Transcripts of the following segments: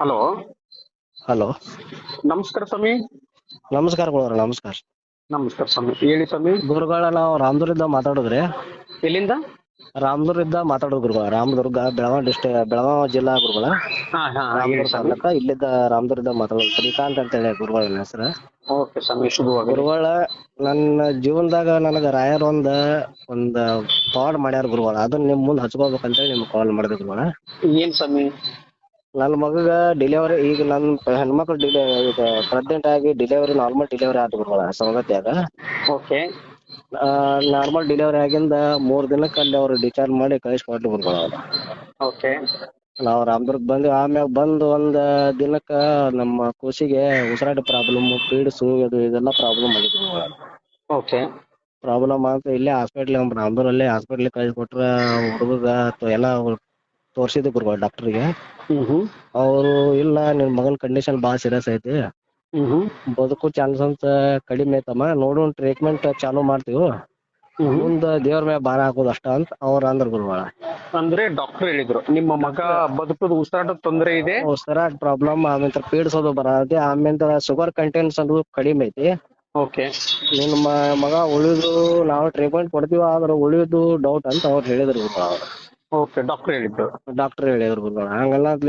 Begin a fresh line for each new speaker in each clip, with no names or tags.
Hello.
Hello.
ನಮಸ್ಕಾರ ಸ್ವಾಮಿ.
ನಮಸ್ಕಾರ ಗುರುವ್ರ ನಮಸ್ಕಾರ.
ನಮಸ್ಕಾರ ಸ್ವಾಮಿ. ಹೇಳಿ ಸ್ವಾಮಿ.
ಗುರುಗಳ ನಾವು ರಾಮದುರ್ಗದಿಂದ ಮಾತಾಡೋದ್ರಿ.
ಎಲ್ಲಿಂದ?
ರಾಮದುರ್ಗದಿಂದ ಮಾತಾಡೋದು ಗುರುಗಳ ರಾಮದುರ್ಗ ಬೆಳಗಾವಿ ಡಿಸ್ಟ್ರಿಕ್ ಬೆಳಗಾವಿ ಜಿಲ್ಲಾ ಗುರುಗಳ.
ಹಾ ಹಾ ಹೇಳಿ
ರಾಮದುರ್ಗ
ಸ್ವಾಮಿ.
ತಾಲೂಕ ಇಲ್ಲಿದ್ದ ರಾಮದುರ್ಗದಿಂದ ಮಾತಾಡೋದು ಶ್ರೀಕಾಂತ್ ಅಂತ ಹೇಳಿ ಗುರುಗಳ ನನ್ನ ಹೆಸರು.
ಓಕೆ ಸ್ವಾಮಿ ಶುಭವಾಗಲಿ.
ಗುರುಗಳ ನನ್ನ ಜೀವನದಾಗ ನನಗ ರಾಯರ್ ಒಂದ ಒಂದ್ ಕಾಲ್ ಮಾಡ್ಯಾರ ಗುರುಗಳ. ಅದನ್ನ ನಿಮ್ ಮುಂದ್ ಹಚ್ಕೋಬೇಕಂತೇಳಿ ನಿಮ್ಗೆ ಕಾಲ್ ಮಾಡಿದೆ ಗುರುಗಳ.
ಏನ್ ಸ್ವಾಮಿ?
ನನ್ನ ಮಗಗ ಡೆಲಿವರಿ ಈಗ ನನ್ನ ಹೆಣ್ಮಕ್ಳು ಡಿಲೆ ಈಗ ಪ್ರೆಗ್ನೆಂಟ್ ಆಗಿ ಡೆಲಿವರಿ ನಾರ್ಮಲ್ ಡೆಲಿವರಿ ಆದ ಗುರುಗಳ ಸವಗತ್ಯಾಗ
ಓಕೆ
ನಾರ್ಮಲ್ ಡೆಲಿವರಿ ಆಗಿಂದ ಮೂರ್ ದಿನಕ್ಕೆ ಅಲ್ಲಿ ಅವ್ರು ಡಿಸ್ಚಾರ್ಜ್ ಮಾಡಿ ಕಳಿಸ್ಕೊಟ್ರು ಗುರುಗಳ
ಓಕೆ
ನಾವು ರಾಮದುರ್ಗ ಬಂದ್ವಿ ಆಮ್ಯಾಗ ಬಂದು ಒಂದ ದಿನಕ್ಕ ನಮ್ಮ ಕೂಸಿಗೆ ಉಸಿರಾಟ ಪ್ರಾಬ್ಲಮ್ ಪೀಡ್ಸು ಇದು ಇದೆಲ್ಲ ಪ್ರಾಬ್ಲಮ್ ಆಗಿತ್ತು ಗುರುಗಳ.
ಓಕೆ
ಪ್ರಾಬ್ಲಮ್ ಅಂತ ಇಲ್ಲೇ ಹಾಸ್ಪಿಟ್ಲ್ ನಮ್ಮ ರಾಮದುರಲ್ಲೇ ಹಾಸ್ಪಿಟ್ಲಿಗೆ ಕಳಿಸ್ಕೊಟ್ರ ಹುಡುಗ ಎಲ್ಲ ತೋರ್ಸಿದ್ವಿ ಗುರುಗಳ ಡಾಕ್ಟರ್ಗೆ ಅವರು ಇಲ್ಲ ನಿನ್ ಮಗನ್ ಕಂಡೀಷನ್ ಭಾಳ ಸೀರಿಯಸ್ ಐತಿ.
ಹ್ಮ್ ಹ್ಮ್
ಬದುಕು ಚಾನ್ಸಸ್ ಕಡಿಮೆ ಐತಮ್ಮ. ನೋಡೋಣ ಟ್ರೀಟ್ಮೆಂಟ್ ಚಾಲೂ ಮಾಡ್ತೀವಿ. ಮುಂದ ದೇವ್ರ ಮೇಲೆ ಭಾರ ಹಾಕೋದು ಅಷ್ಟ ಅಂತ ಅವ್ರ ಅಂದ್ರ ಗುರುಗಳ
ಅಂದ್ರೆ ಡಾಕ್ಟರ್ ಹೇಳಿದ್ರು ನಿಮ್ಮ ಮಗ ಬದುಕದ ಉಸಿರಾಟದ ತೊಂದರೆ ಇದೆ?
ಉಸಿರಾಟ ಪ್ರಾಬ್ಲಮ್ ಆಮೇಲೆ ಪೀಡಿಸೋದು ಬರತ್ತೆ ಆಮೇಲೆ ಶುಗರ್ ಕಂಟೆಂಟ್ಸ್ ಅದು ಕಡಿಮೆ ಐತಿ.
ಓಕೆ.
ನಿಮ್ಮ ಮಗ ಉಳಿದು ನಾವು ಟ್ರೀಟ್ಮೆಂಟ್ ಕೊಡ್ತೀವಿ ಆದ್ರೆ ಉಳಿದು ಡೌಟ್ ಅಂತ ಅವ್ರು ಹೇಳಿದ್ರು ಗುರುಗಳ ಅವ್ರು
ಓಕೆ ಡಾಕ್ಟರ್ ಹೇಳಿದ್ರು
ಡಾಕ್ಟರ್ ಹೇಳಿದ್ರು ಗುರುಗಳ. ಹಂಗಲ್ಲ ಅಂತ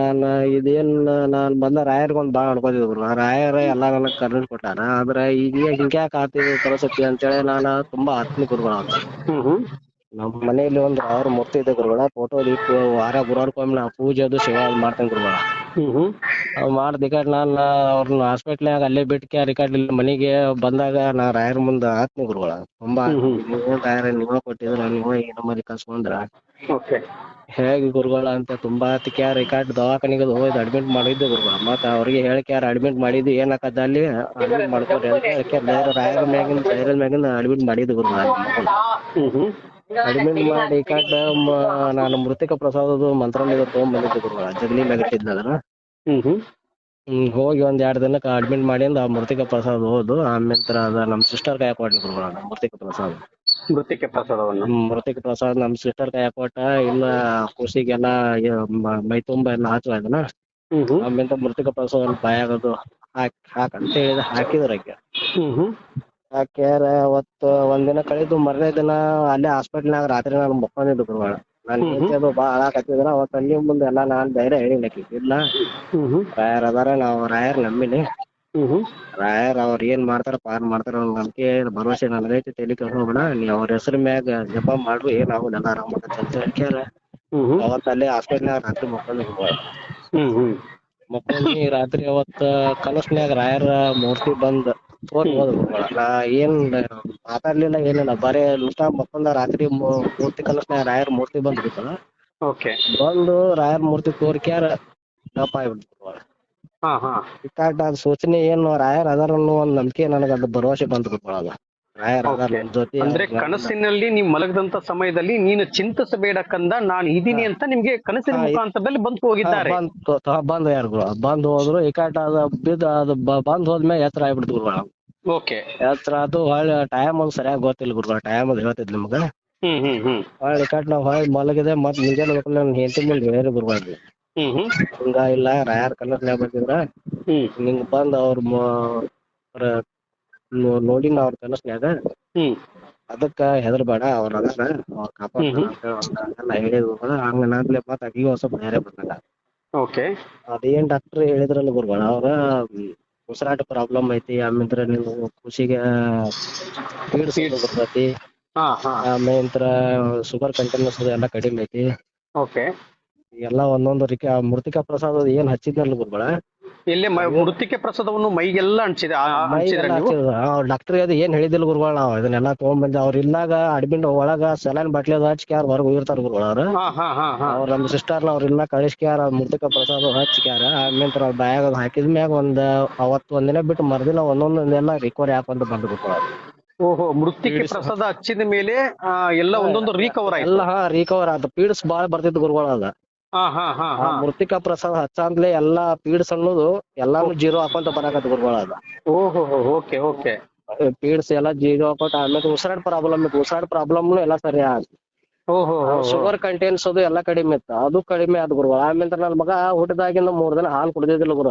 ನಾನ್ ಇದೇನ್ ನಾನ್ ಬಂದ ರಾಯರ್ಗೆ ಒಂದ್ ಭಾಳ ಅನ್ಕೋತಿದ್ದೆ ಗುರುಗಳ. ರಾಯರ ಎಲ್ಲ ನನಗ್ ಕರೆಂಟ್ ಕೊಟ್ಟಾರ. ಆದ್ರ ಈಗ ಹಿಂಗ್ಯಾಕ್ ಆಗ್ತಿದೆ ಪರಿಸ್ಥಿತಿ ಅಂತೇಳಿ ನಾನು ತುಂಬಾ ಆತ್ಮಿ ಗುರುಗಳ
ಅಂತ
ನಮ್ಮ ಮನೆಯಲ್ಲಿ ಒಂದು ಅವ್ರ ಮೂರ್ತಿ ಇದೆ ಗುರುಗಳ. ಫೋಟೋ ಇಟ್ಟು ವಾರ ಗುರುವಾರಕ್ಕೊಮ್ಮೆ ನಾ ಪೂಜೆ ಅದು ಸೇವೆ ಅದು ಮಾಡ್ತೇನೆ ಗುರುಗಳ.
ಹ್ಮ್ ಹ್ಮ್.
ಅವ್ ಮಾಡ್ದ ನಾನು ಅವ್ರನ್ನ ಹಾಸ್ಪಿಟ್ಲ್ನಾಗ ಅಲ್ಲೇ ಬಿಟ್ಕೆ ರಿಕಾರ್ಡ್ ಇಲ್ಲಿ ಮನೆಗೆ ಬಂದಾಗ ನಾ ರಾಯರ್ ಮುಂದ ಆತ್ಮ ಗುರುಗಳ. ತುಂಬಾ ರಾಯರ ನೀವ ಕೊಟ್ಟಿದ್ರ ನೀವ ಈ ನಮ್ಮಲ್ಲಿ ಕಸ್ಕೊಂಡ್ರ
ಓಕೆ
ಹೇಗೆ ಗುರುಗಳ ಅಂತ ತುಂಬಾ ಕ್ಯಾರ್ ರೆಕಾರ್ಡ್ ದವಾಖಾನಿಗೆ ಹೋಗಿ ಅಡ್ಮಿಟ್ ಮಾಡಿದ್ದೆ ಗುರುಗಳ. ಮತ್ತ ಅವ್ರಿಗೆ ಹೇಳಿ ಕ್ಯಾರ್ ಅಡ್ಮಿಟ್ ಮಾಡಿದ್ದು ಏನಾಕದ ಅಲ್ಲಿ? ಅಡ್ಮಿಟ್ ಮಾಡ್ಕೊರಿ ಅಂತ ಹೇಳಿ ಬೇರೆ ರಾಯರ ಮ್ಯಾಗಿನ ಧೈರ್ಯದ ಮ್ಯಾಗಿನ ಅಡ್ಮಿಟ್ ಮಾಡಿದ್ದು ಗುರುಗಳ. ಅಡ್ಮಿಟ್ ಮಾಡಿ ಮ- ನಾನು ಮೃತಿಕ ಪ್ರಸಾದದ ಮಂತ್ರಾಲಯದ ತಗೊಂಡ್ಬಂದಿದ್ದೆ ಗುರುಗಳ. ಜಗಲಿ ಮ್ಯಾಗ ಇಟ್ಟಿದ್ನ ಅದನ್ನ.
ಹ್ಮ್
ಹೋಗಿ ಒಂದ್ ಎರಡ್ ದಿನಕ್ಕೆ ಅಡ್ಮಿಟ್ ಮಾಡಿಂದ ಆ ಮೃತಿಕ ಪ್ರಸಾದ ಹೋದು ಆಮೇಲೆ ಅದ ನಮ್ ಸಿಸ್ಟರ್ ಕೈ ಕೊಡ್ಲಿ ಗುರುಗಳ ಮೃತಿಕ ಪ್ರಸಾದ.
ಮೃತಿಕೆ ಪ್ರಸಾದವನ್ನು?
ಮೃತಿಕ ಪ್ರಸಾದ ನಮ್ ಸಿಸ್ಟರ್ ಕೈ ಕೊಟ್ಟ ಇಲ್ಲ ಕೂಸಿಗೆಲ್ಲ ಮ- ತುಂಬಾ ಎಲ್ಲ
ಹ್ಮ್ ಹ್ಮ್.
ಆಮೇಲೆ ಮೃತಿಕ ಪ್ರಸಾದ ಬಾಯಾಗದು ಹಾಕ್ ಹಾಕಂತ ಹೇಳಿದ ಹಾಕಿದ್ರ ಆಕೆ. ಹಾಕ್ಯಾರ ಅವತ್ತು ಒಂದಿನ ದಿನ ಕಳೆದು ಮರನೇ ದಿನ ಅಲ್ಲೇ ಹಾಸ್ಪಿಟ್ಲ್ನಾಗ ರಾತ್ರಿ ನಾನು ಮಕ್ಕೊಂಡಿದ್ದು ಗುರುಗಳ ನಾನು ಹೇಳ್ತಿದ್ದು ಬಾಳ ಹಾಕತ್ತಿದ್ರ ಅವತ್ತು ಅಲ್ಲಿ ಮುಂದೆ ಎಲ್ಲ ನಾನು ಧೈರ್ಯ ಹೇಳಿಲ್ಲ. ಇಲ್ಲ ರಾಯರ್ ಅದಾರ ನಾವು ರಾಯರ್ ನಂಬಿನಿ. ರಾಯರ್ ಅವ್ರ ಏನ್ ಮಾಡ್ತಾರ ಪಾರ್ ಮಾಡ್ತಾರ ನಂಬಿಕೆ ಭರವಸೆ ನನಗೈತಿ ತಲೆ ಹೋಗೋಣ. ನೀ ಅವ್ರ ಹೆಸರು ಮ್ಯಾಗ ಜಪ ಮಾಡ್ರು ಏನ್ ಆಗುದಿಲ್ಲ ಎಲ್ಲ ಆರಾಮ್ ಆಗತ್ತೆ ಅಂತ ಹೇಳ್ಕ್ಯಾರ. ಅವತ್ತ ಅಲ್ಲೇ ಹಾಸ್ಪಿಟ್ಲ್ನಾಗ ರಾತ್ರಿ
ಮಕ್ಕಳು
ಮಕ್ಕೊಂಡಿ ರಾತ್ರಿ ಅವತ್ತ ಕನಸ್ನ್ಯಾಗ ರಾಯರ ಮೂರ್ತಿ ಬಂದ್ ಗುರುಗಳ ನಾ ಏನ್ ಮಾತಾಡ್ಲಿಲ್ಲ ಏನಿಲ್ಲ. ಬರೇ ಲೂಟ ಮಕ್ಕಳ ರಾತ್ರಿ ಮೂರ್ತಿ ಕನಸ್ನ್ಯಾಗ ರಾಯರ್ ಮೂರ್ತಿ ಬಂದ್ ಬಿತ್ತಲ್ಲ ಬಂದು ರಾಯರ್ ಮೂರ್ತಿ ತೋರ್ಕ್ಯಾರ ಗಪ್ಪ ಆಗ್ಬಿಡ್ತು.
ಹಾ
ಅದ್ ಸೂಚನೆ ಏನು ರಾಯರ್ ಅದಾರ ಅನ್ನೋ ಒಂದ್ ನಂಬಿಕೆ ನನಗ ಅದು ಭರವಸೆ ಬಂತು ಅದು. ರಾಯರ್ ಅದಾರ ಜೊತೆ
ಅಂದ್ರೆ ಕನಸಿನಲ್ಲಿ ನೀವು ಮಲಗದಂತ ಸಮಯದಲ್ಲಿ ನೀನು ಚಿಂತಿಸಬೇಡ ಕಂದ ನಾನು ಇದೀನಿ ಅಂತ ನಿಮ್ಗೆ ಕನಸಿನ ಮುಖಾಂತರದಲ್ಲಿ ಬಂದು ಹೋಗಿದ್ದಾರೆ.
ಬಂದ್ ಯಾರ ಗುರು ಬಂದ್ ಹೋದ್ರು ರಿಕಾರ್ಡ್ ಅದ ಬಿದ್ದ ಅದು ಬಂದ್ ಹೋದ್ಮೇಲೆ ಎತ್ತರ ಆಗ್ಬಿಡ್ತು ಗುರುಗಳ
ಓಕೆ.
ಎತ್ತರ ಅದು ಹೊಳ್ಳಿ ಟೈಮ್ ಅದು ಸರಿಯಾಗಿ ಗೊತ್ತಿಲ್ಲ ಗುರುಗಳ ಟೈಮ್ ಅದು ಹೇಳ್ತಿದ್ ನಿಮ್ಗ.
ಹ್ಮ್ ಹ್ಮ್ ಹ್ಮ್.
ಹೊಳ್ಳಿ ರಿಕಾರ್ಡ್ ನಾವ್ ಹೊಳ್ಳಿ ಮಲಗಿದೆ ಮತ್ ಮುಂಜಾನೆ ನನ್ ಹೆಂಡತಿ ಮೇಲೆ ಬೇರೆ ಗುರುಗಳ ಹಿಂಗ ಇಲ್ಲ ರಾಯರ್ ಕನಸ್ನ್ಯಾಗ ಬಂದಿದ್ರ
ಹ್ಮ್.
ನಿಂಗ್ ಬಂದ್ ಅವ್ರ ಮ- ಅವ್ರ ನೋಡಿ ನೋಡಿನ ಅವ್ರ ಕನಸ್ನ್ಯಾಗ
ಹ್ಮ್.
ಅದಕ್ಕ ಹೆದರ್ಬೇಡ ಅವ್ರ ಅದಾರ ಅವ್ರ ಕಾಪಾಡ್ತಾರ ಹೇಳಿದ್ರು ಹಂಗ ನಾದ್ಲೆ ಮತ್ತ ಆಕಿಗೆ ಒಂದ್ ಸ್ವಲ್ಪ ಧೈರ್ಯ
ಓಕೆ.
ಅದೇನ್ ಡಾಕ್ಟರ್ ಹೇಳಿದ್ರಲ್ಲ ಗುರುಗಳ ಅವ್ರ ಉಸರಾಟ ಪ್ರಾಬ್ಲಮ್ ಐತಿ ಆಮೇಲೆ ನೀವು ಖುಷಿಗೆ ಬರ್ತೈತಿ. ಆಮೇಲೆ ಶುಗರ್ ಕಂಟಿನ್ಯೂಸ್ ಎಲ್ಲ ಕಡಿಮೆ ಐತಿ.
ಓಕೆ.
ಎಲ್ಲ ಒಂದೊಂದು ರೀತಿ ಆ ಮೃತಿಕಾ ಪ್ರಸಾದ ಏನ್ ಹಚ್ಚಿದ್ನಲ್ಲ ಗುರುಗಳ?
ಇಲ್ಲಿ ಮೃತಿಕೆ ಪ್ರಸಾದವನ್ನು ಮೈಗೆಲ್ಲ ನೀವು?
ಡಾಕ್ಟರ್ ಅದು ಏನ್ ಹೇಳಿದಿಲ್ಲ ಗುರುಗಳ ನಾವು. ಇದನ್ನೆಲ್ಲ ತಗೊಂಡ್ಬಂದ ಅವ್ರ ಇಲ್ಲಾಗ ಅಡ್ಮಿಟ್ ಒಳಗ ಸಲೈನ್ ಬಾಟ್ಲಿ ಅದು ಹಚ್ಕ್ಯಾರ ಹೊರಗೆ ಹೋಗಿರ್ತಾರ ಗುರುಗಳ ಅವ್ರ. ಅವ್ರ ನಮ್ಮ ಸಿಸ್ಟರ್ ಅವ್ರ ಇಲ್ಲ ಕಳಿಸ್ಕ್ಯಾರ ಮೃತಿಕಾ ಪ್ರಸಾದ ಹಚ್ಕ್ಯಾರ ಆಮೇಲೆ ಅವ್ರ ಬ್ಯಾಗ್ ಅದು ಹಾಕಿದ ಮ್ಯಾಗ ಒಂದ್ ಅವತ್ ಒಂದಿನ ಬಿಟ್ಟು ಮರ್ದಿನ ಒಂದೊಂದೊಂದೆಲ್ಲ ರಿಕವರಿ ಹಾಕೊಂತ ಬಂದು ಗುರುಗಳ
ಓಹೋ ಮೃತ್ತಿಕೆ ಪ್ರಸಾದ ಹಚ್ಚಿದ ಮೇಲೆ ಎಲ್ಲಾ ಒಂದೊಂದು ರೀಕವರ್ ಆಯ್ತು.
ಎಲ್ಲ ಹಾ ರಿಕವರ್ ಆಯ್ತು ಪೀಡ್ಸ್ ಬಾಳ ಬರ್ತಿತ್ತು ಗುರುಗಳ ಅದ. ಆ ಮೃತಿಕಾ ಪ್ರಸಾದ ಹಚ್ಚಂದ್ಲೆ ಎಲ್ಲಾ ಪೀಡ್ಸ್ ಅನ್ನೋದು ಎಲ್ಲಾನು ಜೀರೋ ಹಾಕೊಂತ ಬರಾಕತ್ತ ಗುರುಗಳ ಅದ.
ಓಹೋ ಓಕೆ ಓಕೆ.
ಪೀಡ್ಸ್ ಎಲ್ಲಾ ಜೀರೋ ಅಕೌಂಟ್ ಆಮೇಲೆ ಉಸಿರಾಟ ಪ್ರಾಬ್ಲಮ್ ಇತ್ತು. ಉಸಿರಾಟ ಪ್ರಾಬ್ಲಮ್ ಎಲ್ಲಾ ಸರಿ ಆಯ್ತು
ಓಹೋ
ಶುಗರ್ ಕಂಟೆಂಟ್ಸ್ ಅದು ಎಲ್ಲಾ ಕಡಿಮೆ ಇತ್ತು. ಅದು ಕಡಿಮೆ ಆದ ಗುರುಗಳ. ಆಮೇಲೆ ನನ್ನ ಮಗ ಹುಟ್ಟಿದಾಗಿಂದ ಮೂರ್ ದಿನ ಹಾಲು ಕುಡ್ದಿದ್ದಿಲ್ಲ ಗುರು.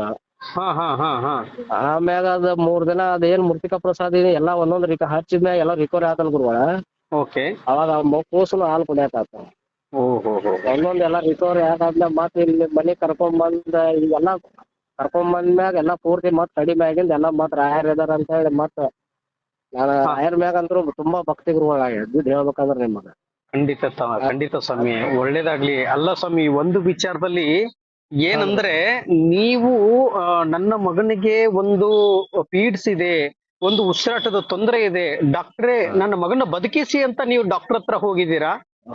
ಆಮ್ಯಾಗ ಅದ ಮೂರ್ ದಿನ ಅದೇನ್ ಮೃತಿಕಾ ಪ್ರಸಾದ್ ಎಲ್ಲಾ ಒಂದೊಂದ್ ಹಚ್ಚಿದ್ಮ್ಯಾಗ ಎಲ್ಲಾ ರಿಕವರಿ ಆತಲ್ ಗುರುಗಳ.
ಓಕೆ.
ಅವಾಗ ಕೂಸುನು ಹಾಲು ಕುಡಿಯಾಕ
ಓಹೋ
ಒಂದೊಂದ್ ಎಲ್ಲಾ ರಿಕವರಿ ಆದ್ಮೇಲೆ ಮತ್ತ್ ಇಲ್ಲಿ ಮನೆ ಕರ್ಕೊಂಡ್ ಬಂದ ಈಗೆಲ್ಲಾ ಕರ್ಕೊಂಡ್ ಬಂದ್ಮ್ಯಾಗ ಎಲ್ಲಾ ಪೂರ್ತಿ ಮತ್ತ್ ಕಡಿಮೆ ಆಗಿಂದ ಎಲ್ಲಾ ಮತ್ತ್ ರಾಯರ್ ಇದಾರ ಅಂತ ಹೇಳಿ ಮತ್ತ್ ನಾನು ರಾಯರ್ ಮ್ಯಾಗ ಅಂತ್ರು ತುಂಬಾ ಭಕ್ತಿ ಗುರುಗಳಾಗಿದ್ದು ಹೇಳ್ಬೇಕಂದ್ರ ನಿಮಗ.
ಖಂಡಿತ ಖಂಡಿತ ಸ್ವಾಮಿ. ಒಳ್ಳೇದಾಗ್ಲಿ. ಅಲ್ಲ ಸ್ವಾಮಿ ಒಂದು ವಿಚಾರದಲ್ಲಿ ಏನಂದ್ರೆ ನೀವು ನನ್ನ ಮಗನಿಗೆ ಒಂದು ಪೀಡ್ಸ್ ಇದೆ ಒಂದು ಉಸಿರಾಟದ ತೊಂದರೆ ಇದೆ ಡಾಕ್ಟ್ರೇ ನನ್ನ ಮಗನ ಬದುಕಿಸಿ ಅಂತ ನೀವು ಡಾಕ್ಟರ್ ಹತ್ರ ಹೋಗಿದ್ದೀರಾ?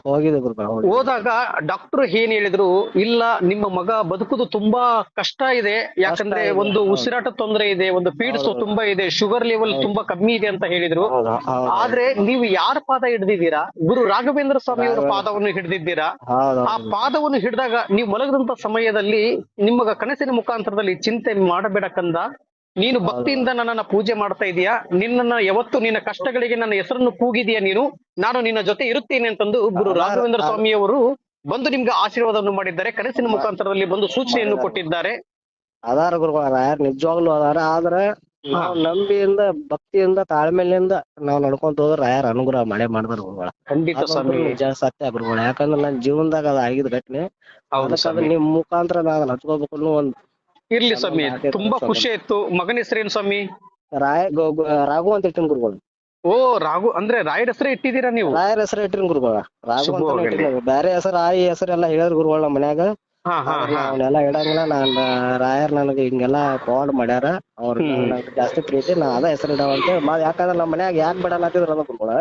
ಹೋಗಿದೆ.
ಹೋದಾಗ ಡಾಕ್ಟರ್ ಏನ್ ಹೇಳಿದ್ರು ಇಲ್ಲ ನಿಮ್ಮ ಮಗ ಬದುಕುದು ತುಂಬಾ ಕಷ್ಟ ಇದೆ ಯಾಕಂದ್ರೆ ಒಂದು. ಉಸಿರಾಟ ತೊಂದರೆ ಇದೆ ಒಂದು ಪೀಡ್ಸ್. ತುಂಬಾ ಇದೆ ಶುಗರ್ ಲೆವೆಲ್ ತುಂಬಾ ಕಮ್ಮಿ ಇದೆ ಅಂತ ಹೇಳಿದ್ರು. ಆದ್ರೆ ನೀವು ಯಾರ ಪಾದ ಹಿಡ್ದಿದ್ದೀರಾ ಗುರು ರಾಘವೇಂದ್ರ ಸ್ವಾಮಿ ಅವರ ಪಾದವನ್ನು ಹಿಡ್ದಿದ್ದೀರಾ ಆ ಪಾದವನ್ನು ಹಿಡಿದಾಗ ನೀವು ಮಲಗದಂತ ಸಮಯದಲ್ಲಿ ನಿಮಗ ಕನಸಿನ ಮುಖಾಂತರದಲ್ಲಿ ಚಿಂತೆ ಮಾಡಬೇಡ ಕಂದ ನೀನು ಭಕ್ತಿಯಿಂದ ನನ್ನನ್ನ ಪೂಜೆ ಮಾಡ್ತಾ ಇದೀಯಾ? ನಿನ್ನನ್ನ ಯಾವತ್ತು ನಿನ್ನ ಕಷ್ಟಗಳಿಗೆ ನನ್ನ ಹೆಸರನ್ನು ಕೂಗಿದೀಯಾ ನೀನು? ನಾನು ನಿನ್ನ ಜೊತೆ ಇರುತ್ತೇನೆ ಅಂತಂದು ಗುರು ರಾಘವೇಂದ್ರ ಸ್ವಾಮಿಯವರು ಬಂದು ನಿಮ್ಗೆ ಆಶೀರ್ವಾದವನ್ನು ಮಾಡಿದ್ದಾರೆ. ಕನಸಿನ ಮುಖಾಂತರದಲ್ಲಿ ಬಂದು ಸೂಚನೆಯನ್ನು ಕೊಟ್ಟಿದ್ದಾರೆ.
ಅದಾರ ಗುರುಗಳ ರಾಯರ್ ನಿಜವಾಗ್ಲೂ ಅದಾರ. ಆದ್ರೆ ನಾವು ನಂಬಿಯಿಂದ ಭಕ್ತಿಯಿಂದ ತಾಳ್ಮೆಲಿಂದ ನಾವ್ ನಡ್ಕೊಂತ ಹೋದ್ರ ಯಾರ ಅನುಗ್ರಹ ಮಳೆ ಮಾಡಿದಾರ ಗುರುಗಳ.
ಖಂಡಿತ
ನಿಜ ಸತ್ಯ ಗುರುಗಳ. ಯಾಕಂದ್ರ ನನ್ ಜೀವನದಾಗ ಅದ ಆಗಿದ್ ಘಟನೆ. ಅದಕ್ಕ ನಿಮ್ ಮುಖಾಂತರ ನಾವ್ ಹಚ್ಕೋಬೇಕು ಒಂದ್
ಇರ್ಲಿ ಸ್ವಾಮಿ. ತುಂಬಾ ಖುಷಿ ಆಯ್ತು. ಮಗನ ಹೆಸರೇನು ಸ್ವಾಮಿ?
ರಾಯ ಗೊ- ಗೊ- ರಾಘು ಅಂತ ಇಟ್ಟಿನ ಗುರುಗಳು.
ಓ ರಾಘು ಅಂದ್ರೆ ರಾಯರ ಹೆಸರು ಇಟ್ಟಿದ್ದೀರಾ ನೀವು?
ರಾಯರ ಹೆಸರು ಇಟ್ಟಿನ ಗುರುಗಳ. ರಾಘು ಅಂತ
ಶುಭವಾಗಲಿ.
ಹೆಸರು ಬ್ಯಾರೆ ಹೆಸರು ಹೆಸರೆಲ್ಲ ಹೇಳಿದ್ರ ಗುರುಗಳ ನಮ್ಮ ಮನ್ಯಾಗ.
ಹಾ ಹಾ
ಆದ್ರ
ಹಾ.
ಅವನ್ನೆಲ್ಲ ಇಡಂಗಿಲ್ಲ. ನಾನ್ ರಾಯರ್ ನನಗೆ ಹಿಂಗೆಲ್ಲಾ ಕಾಲ್ ಮಾಡ್ಯಾರ. ಅವ್ರ
ಹ್ಮ್.
ಜಾಸ್ತಿ ಪ್ರೀತಿ. ನಾ ಅದ ಹೆಸರು ಇಡವಂತ ಯಾಕಂದ್ರ ನಮ್ಮ ಮನ್ಯಾಗ ಯಾಕೆ ಬಿಡಲತ್ತಿದ್ರ ಅದ ಗುರುಗಳ.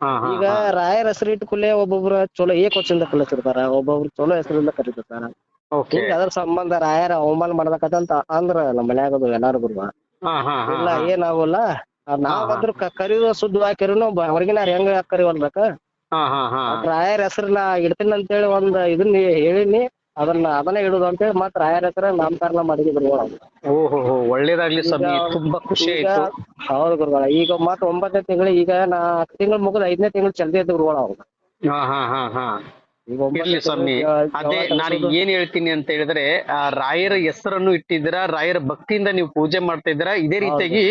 ಹಾ ಹಾ
ಈಗ ರಾಯರ್ ಹೆಸರು ಇಟ್ಟು ಕುಲ್ಲೇ ಒಬ್ಬೊಬ್ರು ಚಲೋ ಏಕವಚನದಿಂದ ಕಲಿಸಿರ್ತಾರ ಒಬ್ಬೊಬ್ರು ಚಲೋ ಹೆಸರಿಂದ ಕರೀತಿರ್ತಾರ ಹಿಂಗ ಅದ್ರ ಸಂಬಂಧ ರಾಯರ ಅವಮಾನ ಮಾಡ್ಬೇಕಂತ ಅಂದ್ರ ನಮ್ಮ ಮನ್ಯಾಗ ಅದು ಎಲ್ಲಾರು ಗುರುವ.
ಹಾ ಹಾ ಹಾ
ಇಲ್ಲ ಏನಾಗೋಲ್ಲ ನಾವಾದ್ರೂ ಕರಿಯುವ ಸುದ್ದಿ ಕರೀನು ಹೊರಗಿನ ಹೆಂಗ ಕರಿವಲ್ಬೇಕ
ಹಾ ಹಾ ಹಾ.
ರಾಯರ್ ಹೆಸರನ್ನ ಇಡ್ತೀನಿ ಅಂತೇಳಿ ಒಂದ್ ಇದನ್ನ ಹೇಳಿನಿ. ಅದನ್ನ ಅದನ್ನ ಇಡುದು ಅಂತೇಳಿ ಮತ್ತ್ ರಾಯರ ಹೆಸರ ನಾಮಕರಣ ಮಾಡಿದ್ರು
ಓಹೋ ಒಳ್ಳೇದಾಗ್ಲಿ ಸ್ವಾಮಿ. ತುಂಬಾ ಖುಷಿ ಆಯ್ತು.
ಹೌದು ಗುರುಗಳ ಈಗ ಮತ್ತ ಒಂಬತ್ತನೇ ತಿಂಗಳು ಈಗ ನಾ ತಿಂಗಳು ಮುಗಿದ ಐದನೇ ತಿಂಗಳು ಚಲ್ದಿ ಐತಿ ಗುರುಗಳ
ಹಾ ಹಾ ಹಾ. ಇರ್ಲಿ ಸ್ವಾಮಿ. ಅದೇ ನಾನು ಏನ್ ಹೇಳ್ತೀನಿ ಅಂತ ಹೇಳಿದ್ರೆ ಆ ರಾಯರ ಹೆಸರನ್ನು ಇಟ್ಟಿದ್ದೀರಾ ರಾಯರ ಭಕ್ತಿಯಿಂದ ನೀವು ಪೂಜೆ ಮಾಡ್ತಾ ಇದ್ದೀರಾ ಇದೇ ರೀತಿಯಾಗಿ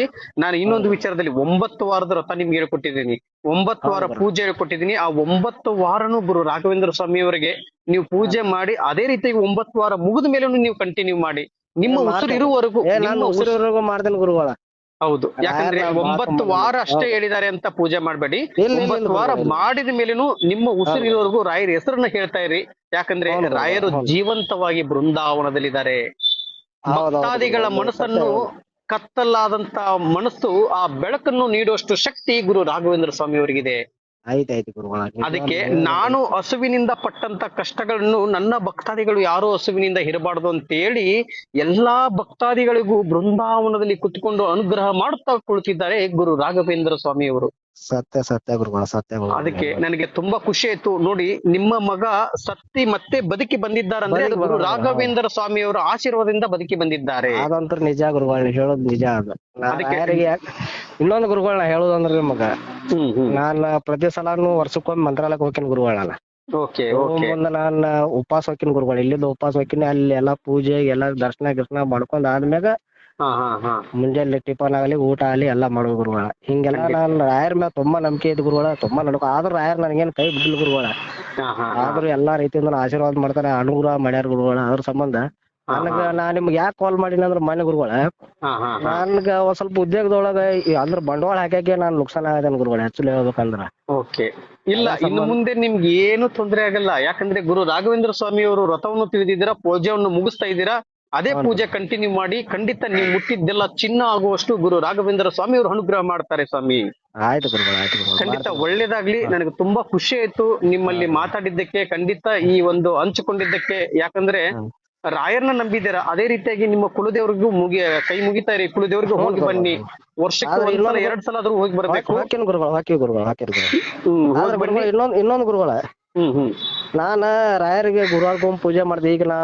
ನಾನು ಇನ್ನೊಂದು ವಿಚಾರದಲ್ಲಿ ಒಂಬತ್ತು ವಾರದ ರಥ ನಿಮ್ಗೆ ಹೇಳ್ಕೊಟ್ಟಿದ್ದೀನಿ. ಒಂಬತ್ತು ವಾರ. ಪೂಜೆ ಹೇಳ್ಕೊಟ್ಟಿದ್ದೀನಿ. ಆ ಒಂಬತ್ತು ವಾರನು ಗುರು ರಾಘವೇಂದ್ರ ಸ್ವಾಮಿ ಅವರಿಗೆ ನೀವು ಪೂಜೆ ಮಾಡಿ ಅದೇ ರೀತಿಯಾಗಿ ಒಂಬತ್ತು ವಾರ ಮುಗಿದ ಮೇಲೆ ನೀವು ಕಂಟಿನ್ಯೂ ಮಾಡಿ. ನಿಮ್ಮ ಉಸಿರು ಇರುವವರೆಗೂ
ಮಾಡ್ತೇನೆ ಗುರುಗಳ.
ಹೌದು. ಯಾಕಂದ್ರೆ ಒಂಬತ್ತು ವಾರ ಅಷ್ಟೇ. ಹೇಳಿದ್ದಾರೆ ಅಂತ ಪೂಜೆ ಮಾಡಬೇಡಿ. ಒಂಬತ್ತು ವಾರ. ಮಾಡಿದ ಮೇಲೇನು ನಿಮ್ಮ ಉಸಿರಿರೋವರೆಗೂ ರಾಯರ ಹೆಸರನ್ನ ಹೇಳ್ತಾ ಇರಿ. ಯಾಕಂದ್ರೆ ರಾಯರು ಜೀವಂತವಾಗಿ ಬೃಂದಾವನದಲ್ಲಿದ್ದಾರೆ. ಭಕ್ತಾದಿಗಳ ಮನಸ್ಸನ್ನು ಕತ್ತಲಾದಂತ ಮನಸ್ಸು ಆ ಬೆಳಕನ್ನು ನೀಡುವಷ್ಟು ಶಕ್ತಿ ಗುರು ರಾಘವೇಂದ್ರ ಸ್ವಾಮಿ ಅವರಿಗಿದೆ
ಗುರುಗಳ
ಅದಕ್ಕೆ ನಾನು ಹಸುವಿನಿಂದ ಪಟ್ಟಂತ ಕಷ್ಟಗಳನ್ನು ನನ್ನ ಭಕ್ತಾದಿಗಳು ಯಾರು ಹಸುವಿನಿಂದ ಇರಬಾರ್ದು ಅಂತೇಳಿ ಎಲ್ಲಾ ಭಕ್ತಾದಿಗಳಿಗೂ ಬೃಂದಾವನದಲ್ಲಿ ಕುತ್ಕೊಂಡು ಅನುಗ್ರಹ ಮಾಡುತ್ತಾ ಕುಳಿತಿದ್ದಾರೆ ಗುರು ರಾಘವೇಂದ್ರ ಸ್ವಾಮಿ ಅವರು
ಸತ್ಯ ಸತ್ಯ ಗುರುಗಳ ಸತ್ಯ ಗುರುಗಳ.
ಅದಕ್ಕೆ ನನಗೆ ತುಂಬಾ ಖುಷಿ ಆಯ್ತು. ನೋಡಿ ನಿಮ್ಮ ಮಗ ಸತ್ತಿ ಮತ್ತೆ ಬದುಕಿ ಬಂದಿದ್ದಾರಂದ್ರೆ ಅದು ಗುರು ರಾಘವೇಂದ್ರ ಸ್ವಾಮಿ ಅವರ ಆಶೀರ್ವಾದದಿಂದ ಬದುಕಿ ಬಂದಿದ್ದಾರೆ.
ಅದಂತೂ ನಿಜ ಗುರುಗಳ ನೀವ್ ಹೇಳೋದ್ ನಿಜ ಅದು. ನಾ
ಅದಕ್ಕೆ-
ಯಾರಿಗೆ ಯಾಕ್- ಇನ್ನೊಂದು ಗುರುಗಳನ್ನ ಹೇಳುದಂದ್ರ ನಿಮಗ.
ಹ್ಮ್ ಹ್ಮ್.
ನಾನ್ ಪ್ರತಿ ಸಲಾನು ವರ್ಷಕ್ಕೊಮ್ಮೆ ಮಂತ್ರಾಲಯಕ್ಕೆ ಹೋಗ್ತೀನಿ ಗುರುಗಳನ್ನ
ಓಕೆ ಓಕೆ.
ಮುಂದ ನಾನ್ ಉಪವಾಸ ಹೋಗ್ತೀನಿ ಗುರುಗಳು ಇಲ್ಲಿಂದ ಉಪವಾಸ ಹೋಗ್ತೀನಿ ಅಲ್ಲಿ ಎಲ್ಲಾ ಪೂಜೆ ಎಲ್ಲಾ ದರ್ಶನ ಗಿರ್ಶನ ಮಾಡ್ಕೊಂಡ್ ಆದ್ಮ್ಯಾಗ
ಹಾ ಹಾ ಹಾ.
ಮುಂಜಾನೆ ಟಿಫನ್ ಆಗಲಿ ಊಟ ಆಗಲಿ ಎಲ್ಲಾ ಮಾಡೋ ಗುರುಗಳ. ಹಿಂಗೆಲ್ಲ ನಾನ್ ರಾಯರ್ ಮೇಲೆ ತುಂಬಾ ನಂಬಿಕೆ ಇದ್ ಗುರುಗಳ ತುಂಬಾ ನಡ್ಕೊ ಆದ್ರೂ ರಾಯರ್ ನನಗೇನ್ ಕೈ ಬಿಡ್ಲಿಲ್ಲ ಗುರುಗಳ.
ಹಾ ಹಾ
ಆದ್ರೂ ಎಲ್ಲಾ ರೀತಿಯಿಂದ ಆಶೀರ್ವಾದ ಮಾಡ್ತಾರೆ ಅನುಗ್ರಹ ಮಾಡ್ಯಾರ ಗುರುಗಳ. ಅದ್ರ ಸಂಬಂಧ ನನಗ ನಾ ನಿಮ್ಗೆ ಯಾಕೆ ಕಾಲ್ ಮಾಡೀನಿ ಅಂದ್ರ ಮನೆ ಗುರುಗಳ ನನ್ಗ ಒಂದ್ ಸ್ವಲ್ಪ ಉದ್ಯೋಗದೊಳಗ ಈ ಅಂದ್ರ ಬಂಡವಾಳ ಹಾಕಾಕೆ ನಾನ್ ನುಕ್ಸಾನ ಆಗದೇನ್ ಗುರುಗಳ ಆಕ್ಚುಲಿ ಹೇಳ್ಬೇಕಂದ್ರ.
ಓಕೆ. ಇಲ್ಲ ಇನ್ನು ಮುಂದೆ ನಿಮ್ಗೆ ಏನು ತೊಂದರೆ ಆಗಲ್ಲ. ಯಾಕಂದ್ರೆ ಗುರು ರಾಘವೇಂದ್ರ ಸ್ವಾಮಿ ಅವರು ವ್ರತವನ್ನು ತಿಳಿದಿದ್ದೀರಾ ಪೂಜೆಯನ್ನು ಮುಗಿಸ್ತಾ ಇದ್ದೀರಾ ಅದೇ ಪೂಜೆ ಕಂಟಿನ್ಯೂ ಮಾಡಿ ಖಂಡಿತ ನೀವು ಮುಟ್ಟಿದ್ದೆಲ್ಲ ಚಿನ್ನ ಆಗುವಷ್ಟು ಗುರು ರಾಘವೇಂದ್ರ ಸ್ವಾಮಿ ಅವರು ಅನುಗ್ರಹ ಮಾಡ್ತಾರೆ ಸ್ವಾಮಿ.
ಆಯ್ತು
ಖಂಡಿತ ಒಳ್ಳೇದಾಗ್ಲಿ. ನನಗೆ ತುಂಬಾ ಖುಷಿ ಆಯ್ತು ನಿಮ್ಮಲ್ಲಿ ಮಾತಾಡಿದ್ದಕ್ಕೆ. ಖಂಡಿತ ಈ ಒಂದು ಹಂಚಿಕೊಂಡಿದ್ದಕ್ಕೆ. ಯಾಕಂದ್ರೆ. ರಾಯರ್ನ ನಂಬಿದ್ದೀರಾ? ಅದೇ ರೀತಿಯಾಗಿ ನಿಮ್ಮ ಕುಲದೇವ್ರಿಗೂ ಮುಗಿ ಕೈ ಮುಗಿತಾ ಇರಿ. ಕುಲದೇವ್ರಿಗೂ ಹೋಗಿ ಬನ್ನಿ. ವರ್ಷಕ್ಕೆ ಒಂದ್ಸಲ ಎರಡ್ ಸಲ ಆದ್ರೂ ಹೋಗಿ ಬರ್ಬೇಕು.
ಹಾಕಿನ ಗುರುಗಳ ಹಾಕಿ ಗುರುಗಳು ಹಾಕಿ ಗುರುಗಳು. ಇನ್ನೊಂದ್ ಇನ್ನೊಂದ್ ಗುರುಗಳ.
ಹ್ಮ್ ಹ್ಮ್.
ನಾನ ರಾಯರಿಗೆ ಗುರುವಾರಕ್ಕೊಮ್ಮೆ ಪೂಜೆ ಮಾಡ್ದೆ. ಈಗ ನಾ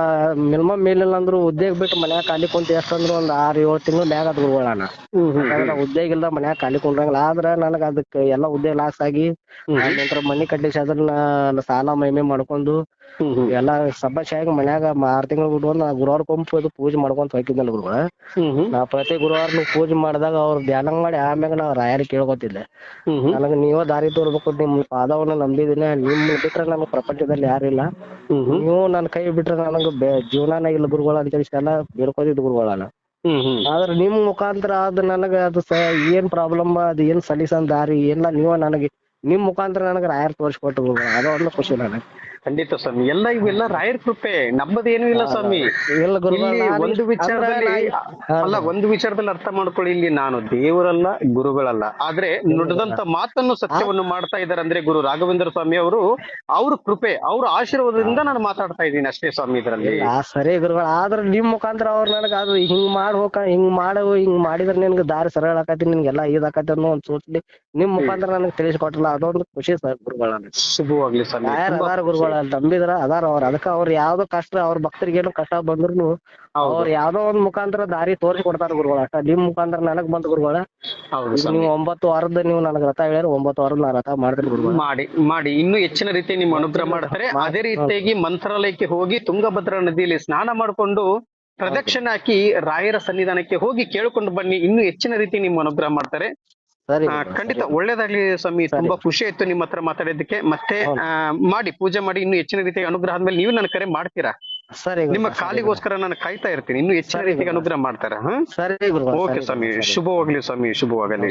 ಮಿನಿಮಮ್ ಮೇಲಿಲ್ಲ ಅಂದ್ರು ಉದ್ಯೋಗ ಬಿಟ್ಟು ಮನ್ಯಾಗ ಖಾಲಿ ಕುಂತ ಎಷ್ಟಂದ್ರು ಒಂದ್ ಆರ್ ಏಳು ತಿಂಗಳು ಮ್ಯಾಗ ಅದ್
ಗುರುಗಳ
ಯಾಕಂದ್ರ ಉದ್ಯೋಗ ಇಲ್ದ ಮನ್ಯಾಗ ಖಾಲಿ ಕುಂಡ್ರಂಗಿಲ್ಲ ಆದ್ರ ನನಗ ಅದಕ್ಕ ಎಲ್ಲಾ ಉದ್ಯೋಗ ಲಾಸ್ ಆಗಿ ನಂತರ ಮನಿ ಕಟ್ಟಿಸಿ ಅದನ್ನ ಸಾಲ ಮೈಮೆ ಮಾಡ್ಕೊಂಡು ಎಲ್ಲಾ ಸಬ್ಬಾಶಿಯಾಗಿ ಮನ್ಯಾಗ ಮ- ಆರ್ ತಿಂಗಳು ಬಿಟ್ಕೊಂಡು ನಾ ಗುರುವಾರಕ್ಕೊಮ್ಮೆ ಅದು ಪೂಜೆ ಮಾಡ್ಕೊಂತ ಹೋಗಿದ್ನಲ್ಲ ಗುರುಗಳ ನಾ ಪ್ರತಿ ಗುರುವಾರ ನೀವು ಪೂಜೆ ಮಾಡಿದಾಗ ಅವ್ರ ಧ್ಯಾನ ಮಾಡಿ ಆಮ್ಯಾಗ ನಾ ರಾಯರಿಗೆ ಕೇಳ್ಕೊತಿದ್ದೆ. ನನಗ ನೀವ ದಾರಿ ತೋರ್ಬೇಕು ನಿಮ್ ಪಾದವನ್ನ ನಂಬಿದಿನಿ ನಿಮ್ ಬಿಟ್ರೆ ನಮ್ಗ ಪ್ರಪಂಚದಲ್ಲಿ ಯಾರಿಲ್ಲ ನೀವು ನನ್ನ ಕೈ ಬಿಟ್ರೆ ನನಗ ಬೆ- ಜೀವನಾನ ಇಲ್ಲ ಗುರುಗಳ ಅಂತ ಎಲ್ಲ ಬೇಡ್ಕೊತಿದ್ ಗುರುಗಳನ್ನ ಆದ್ರ ನಿಮ್ ಮುಖಾಂತರ ಅದ್ ನನಗ ಅದು ಸ ಏನ್ ಪ್ರಾಬ್ಲಮ್ ಅದ್ ಏನ್ ಸಲೀಸನ್ ದಾರಿ ಎಲ್ಲ ನೀವ ನನಗೆ ನಿಮ್ ಮುಖಾಂತರ ನನಗ ರಾಯರ್ ತೋರಿಸ್ಕೊಟ್ರು ಗುರುಗಳ ಅದೊಂದು ಖುಷಿ ನನಗೆ.
ಖಂಡಿತ ಸ್ವಾಮಿ. ಎಲ್ಲ ಇವೆಲ್ಲ ರಾಯರ್ ಕೃಪೆ. ನಮ್ಮದೇನು ಇಲ್ಲ ಸ್ವಾಮಿ.
ಇಲ್ಲ
ಒಂದು ವಿಚಾರದಲ್ಲಿ ಅಲ್ಲ ಒಂದು ವಿಚಾರದಲ್ಲಿ ಅರ್ಥ ಮಾಡ್ಕೊಳ್ಳಿ. ಇಲ್ಲಿ ನಾನು ದೇವರಲ್ಲ ಗುರುಗಳಲ್ಲ. ಆದ್ರೆ ನುಡಿದಂತ ಮಾತನ್ನು ಸತ್ಯವನ್ನು ಮಾಡ್ತಾ ಇದ್ದಾರೆ ಅಂದ್ರೆ ಗುರು ರಾಘವೇಂದ್ರ ಸ್ವಾಮಿ ಅವರು ಅವ್ರ ಕೃಪೆ ಅವ್ರ ಆಶೀರ್ವಾದದಿಂದ ನಾನು ಮಾತಾಡ್ತಾ ಇದ್ದೀನಿ ಅಷ್ಟೇ ಸ್ವಾಮಿ ಇದರಲ್ಲಿ.
ಸರಿ ಗುರುಗಳ. ಆದ್ರೆ ನಿಮ್ ಮುಖಾಂತರ ಅವ್ರ ನನಗ ಅದು ಹಿಂಗ್ ಮಾಡ್ಬೇಕ ಹೋಗ ಹಿಂಗ್ ಮಾಡು ಹಿಂಗ್ ಮಾಡಿದ್ರೆ ನಿನ್ಗೆ ದಾರಿ ಸರಳ ಆಕತಿ ನಿನ್ಗೆಲ್ಲ ಇದಾಕತಿ ಅನ್ನೋ ಒಂದ್ ಸೂಚನೆ ನಿಮ್ ಮುಖಾಂತರ ನನಗೆ ತಿಳಿಸ್ಕೊಟ್ಟಿಲ್ಲ ಅದೊಂದು ಖುಷಿ ಸರ್ ಗುರುಗಳ.
ಶುಭವಾಗ್ಲಿ
ಸರ್ ಗುರುಗಳ? ನಂಬಿದ್ರ ಅದಾರ ಅವ್ರ. ಅದಕ್ಕ ಅವ್ರ ಯಾವ್ದೋ ಕಷ್ಟ ಅವ್ರ ಭಕ್ತರಿಗೇನು ಕಷ್ಟ ಬಂದ್ರು ಅವ್ರ ಯಾವ್ದೋ ಒಂದ್ ಮುಖಾಂತರ ದಾರಿ ತೋರಿಸಿ ಕೊಡ್ತಾರ ಗುರುಗಳ. ಅಷ್ಟ ನಿಮ್ ಮುಖಾಂತರ ನನಗ್ ಬಂದ ಗುರುಗಳ. ನೀವು ಒಂಬತ್ತು ವಾರದ ನೀವು ನನಗ್ ರಥ ಹೇಳಿದ್ರೆ ಒಂಬತ್ತು ವಾರದ ನಾ ರಥ ಮಾಡ್ತೀನಿ ಗುರುಗಳ.
ಮಾಡಿ ಮಾಡಿ. ಇನ್ನೂ ಹೆಚ್ಚಿನ ರೀತಿ ನಿಮ್ಮ ಅನುಗ್ರಹ ಮಾಡ್ತಾರೆ. ಅದೇ ರೀತಿಯಾಗಿ ಮಂತ್ರಾಲಯಕ್ಕೆ ಹೋಗಿ ತುಂಗಭದ್ರಾ ನದಿಯಲ್ಲಿ ಸ್ನಾನ ಮಾಡ್ಕೊಂಡು ಪ್ರದಕ್ಷಿಣೆ ಹಾಕಿ ರಾಯರ ಸನ್ನಿಧಾನಕ್ಕೆ ಹೋಗಿ ಕೇಳ್ಕೊಂಡು ಬನ್ನಿ. ಇನ್ನು ಹೆಚ್ಚಿನ ರೀತಿ ನಿಮ್ಮ ಅನುಗ್ರಹ ಮಾಡ್ತಾರೆ.
ಸರಿ
ಖಂಡಿತ. ಒಳ್ಳೇದಾಗ್ಲಿ ಸ್ವಾಮಿ. ತುಂಬಾ ಖುಷಿ ಆಯ್ತು ನಿಮ್ಮ ಹತ್ರ ಮಾತಾಡೋದಕ್ಕೆ ಮತ್ತೆ ಆ, ಮಾಡಿ ಪೂಜೆ ಮಾಡಿ ಇನ್ನು ಹೆಚ್ಚಿನ ರೀತಿಯ ಅನುಗ್ರಹ ಆದ್ಮೇಲೆ ನೀವು ನನ್ನ ಕರೆ ಮಾಡ್ತೀರಾ?
ಸರಿ
ನಿಮ್ಮ ಕಾಲಿಗೋಸ್ಕರ ನಾನು ಕಾಯ್ತಾ ಇರ್ತೀನಿ. ಇನ್ನು ಹೆಚ್ಚಿನ ರೀತಿಗೆ ಅನುಗ್ರಹ ಮಾಡ್ತಾರ. ಹಾ
ಸರಿ
ಓಕೆ ಸ್ವಾಮಿ. ಶುಭವಾಗ್ಲಿ ಸ್ವಾಮಿ. ಶುಭವಾಗಲಿ.